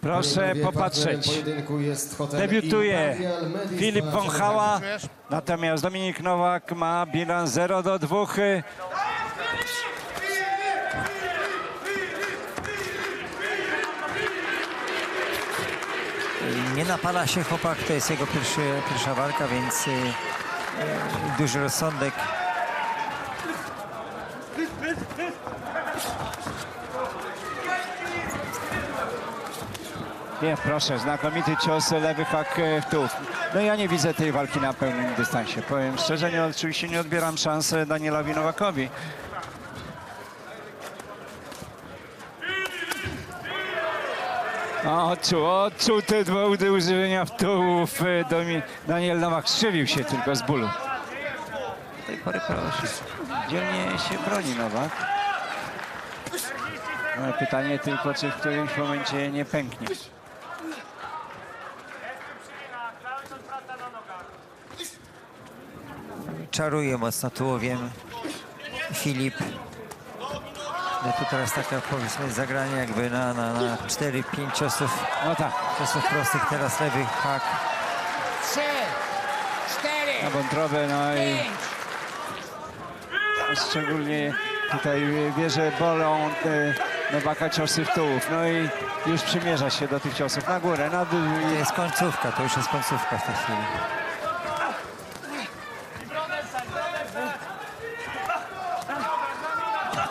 Proszę popatrzeć. Debiutuje Filip Wąchała, natomiast Dominik Nowak ma bilans 0 do 2. Nie napala się chłopak, to jest jego pierwszy, pierwsza walka, więc y, y, duży rozsądek. Nie, proszę, znakomity cios, lewy hak e, w tułów. No ja nie widzę tej walki na pełnym dystansie. Powiem szczerze, nie, oczywiście nie odbieram szansy Danielowi Nowakowi. O, Odczuł, odczuł te dwa uderzenia w tułów. Daniel Nowak skrzywił się tylko z bólu. Do tej pory proszę. Dzielnie się broni Nowak. Ale pytanie tylko, czy w którymś momencie nie pęknie. Czaruje mocno tułowiem Filip. No tu teraz taka powiedzmy zagranie jakby na, na, na 4-5 ciosów, No tak. ciosów prostych. Teraz lewy hak. trzy, cztery, na wątrobę, no i szczególnie tutaj bierze bolą e, Nowaka ciosy w tułów. No i już przymierza się do tych ciosów na górę, na dół. To i- jest końcówka, to już jest końcówka w tej chwili.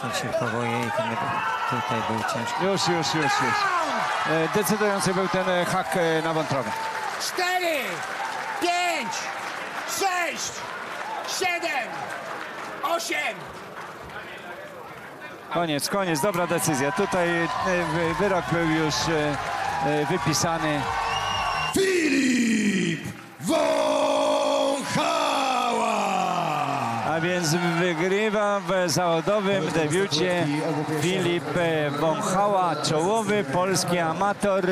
Ten się powoje i ten tutaj był ciężki. Już, już, już, już. E, Decydujący był ten e, hak e, na wątrobę. cztery, pięć, sześć, siedem, osiem. Koniec, koniec, dobra decyzja. Tutaj e, wy- wyrok był już e, e, wypisany. Filip Wąchała! A więc wygrywa w zawodowym debiucie Filip Wąchała, czołowy polski amator.